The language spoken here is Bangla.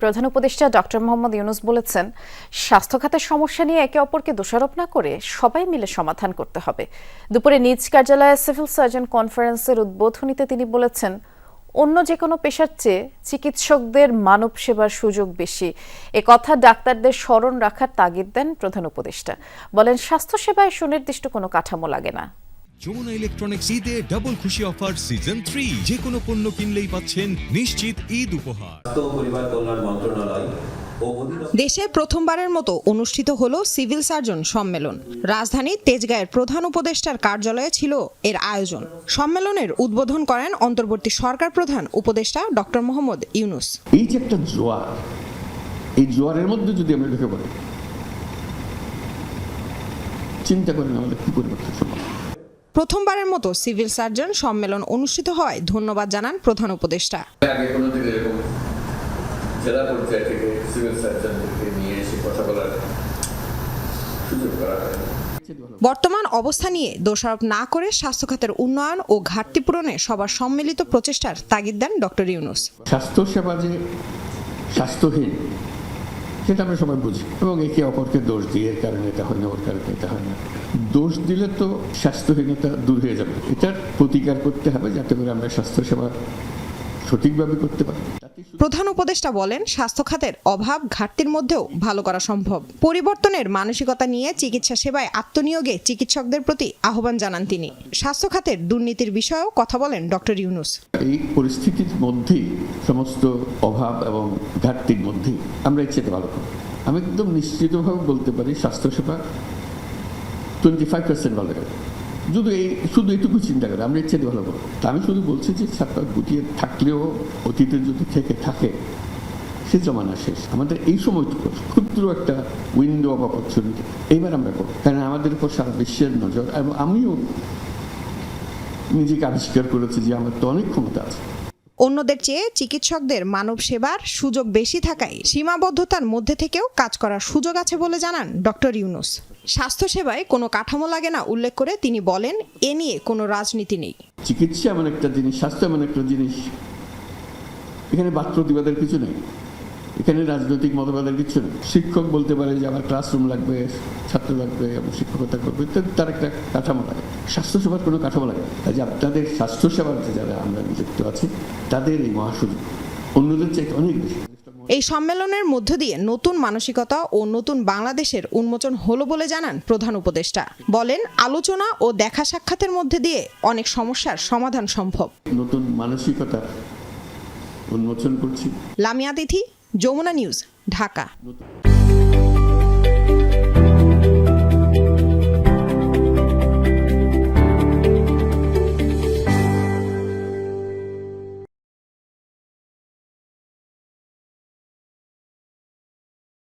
প্রধান উপদেষ্টা ডক্টর মোহাম্মদ ইউনুস বলেছেন স্বাস্থ্য খাতের সমস্যা নিয়ে একে অপরকে দোষারোপ না করে সবাই মিলে সমাধান করতে হবে। দুপুরে নিজ কার্যালয়ে সিভিল সার্জন কনফারেন্সের উদ্বোধনীতে তিনি বলেছেন, অন্য যে কোনো পেশার চেয়ে চিকিৎসকদের মানব সেবার সুযোগ বেশি। এ কথা ডাক্তারদের স্মরণ রাখার তাগিদ দেন প্রধান উপদেষ্টা। বলেন, স্বাস্থ্যসেবায় সুনির্দিষ্ট কোনো কাঠামো লাগে না। যমুনা ইলেকট্রনিক্স ঈদে ডাবল খুশি অফার সিজন থ্রি যে কোনো পণ্য কিনলেই পাচ্ছেন নিশ্চিত ঈদ উপহার। স্বাস্থ্য পরিবার কল্যাণ মন্ত্রণালয় দেশে প্রথমবারের মতো অনুষ্ঠিত হল সিভিল সার্জন সম্মেলন। রাজধানী তেজগাঁয়ের প্রধান উপদেষ্টার কার্যালয়ে ছিল এর আয়োজন। সম্মেলনের উদ্বোধন করেন অন্তর্বর্তী সরকার প্রধান উপদেষ্টা ডক্টর মোহাম্মদ ইউনুস। এই যে একটা জোয়ার এই জোয়ারের মধ্যে যদি আমরা ঢুকে পড়ি চিন্তা করেন আমাদের কি পরিবর্তন সম্ভব? প্রথমবারের মতো সিভিল সার্জন সম্মেলন অনুষ্ঠিত হয়। ধন্যবাদ জানান প্রধান উপদেষ্টা। আগে কোনোদিন এরকম জেলা পর্যায় থেকে সিভিল নিয়ে এসে কথা বলার সুযোগ করা বর্তমান অবস্থা নিয়ে দোষারোপ না করে স্বাস্থ্য খাতের উন্নয়ন ও ঘাটতি পূরণে সবার সম্মিলিত প্রচেষ্টার তাগিদ দেন ডক্টর ইউনুস। স্বাস্থ্যসেবা যে স্বাস্থ্যহীন সেটা আমরা সবাই বুঝি। এবং একে অপরকে দোষ দিই এর কারণে এটা হয় না, ওর কারণে এটা হয় না। দোষ দিলে তো স্বাস্থ্যহীনতা দূর হয়ে যাবে। এটার প্রতিকার করতে হবে যাতে করে আমরা স্বাস্থ্যসেবা সঠিকভাবে করতে পারি। প্রধান উপদেষ্টা বলেন স্বাস্থ্য খাতের অভাব ঘাটতির মধ্যেও ভালো করা সম্ভব। পরিবর্তনের মানসিকতা নিয়ে চিকিৎসা সেবায় আত্মনিয়োগে চিকিৎসকদের প্রতি আহ্বান জানান তিনি। স্বাস্থ্য খাতের দুর্নীতির বিষয়েও কথা বলেন ডক্টর ইউনুস। এই পরিস্থিতির মধ্যেই সমস্ত অভাব এবং ঘাটতির মধ্যেই আমরা চেয়ে ভালো করব আমি একদম নিশ্চিতভাবে বলতে পারি স্বাস্থ্যসেবা টোয়েন্টি ফাইভ পার্সেন্ট ভালো শুধু এই শুধু এইটুকু চিন্তা করে, আমরা ইচ্ছে ভালো করব। তা আমি শুধু বলছি যে ছাত্র গুটিয়ে থাকলেও অতীতে যদি থেকে থাকে, সে জমানা শেষ। আমাদের এই সময়টুকু ক্ষুদ্র একটা উইন্ডো অফ অপরচুনিটি এইবার আমরা করব। কারণ আমাদের উপর সারা বিশ্বের নজর, এবং আমিও নিজেকে আবিষ্কার করেছি যে আমার তো অনেক ক্ষমতা আছে। অন্যদের চেয়ে চিকিৎসকদের মানব সেবার সুযোগ বেশি থাকায় সীমাবদ্ধতার মধ্যে থেকেও কাজ করার সুযোগ আছে বলে জানান ডক্টর ইউনুস। স্বাস্থ্যসেবায় কোনো কাঠামো লাগে না উল্লেখ করে তিনি বলেন, এ নিয়ে কোনো রাজনীতি নেই। চিকিৎসা এমন একটা জিনিস, স্বাস্থ্য এমন একটা জিনিস, এখানে বাদ প্রতিবাদের কিছু নেই। এখানে রাজনৈতিক মতবাদের কিছু নেই। শিক্ষক বলতে পারে যে আমার ক্লাসরুম লাগবে ছাত্র লাগবে এবং শিক্ষকতা করবে তার একটা কাঠামো লাগে। স্বাস্থ্যসেবার কোনো কাঠামো লাগে। কাজে আপনাদের স্বাস্থ্যসেবার যে যারা আমরা নিযুক্ত আছি তাদের এই মহাসুযোগ। অন্যদের চাইতে অনেক বেশি। এই সম্মেলনের মধ্য দিয়ে নতুন মানসিকতা ও নতুন বাংলাদেশের উন্মোচন হলো বলে জানান প্রধান উপদেষ্টা। বলেন আলোচনা ও দেখা সাক্ষাতের মধ্যে দিয়ে অনেক সমস্যার সমাধান সম্ভব। নতুন মানসিকতা উন্মোচন করছি। লামিয়া তিথি যমুনা নিউজ ঢাকা।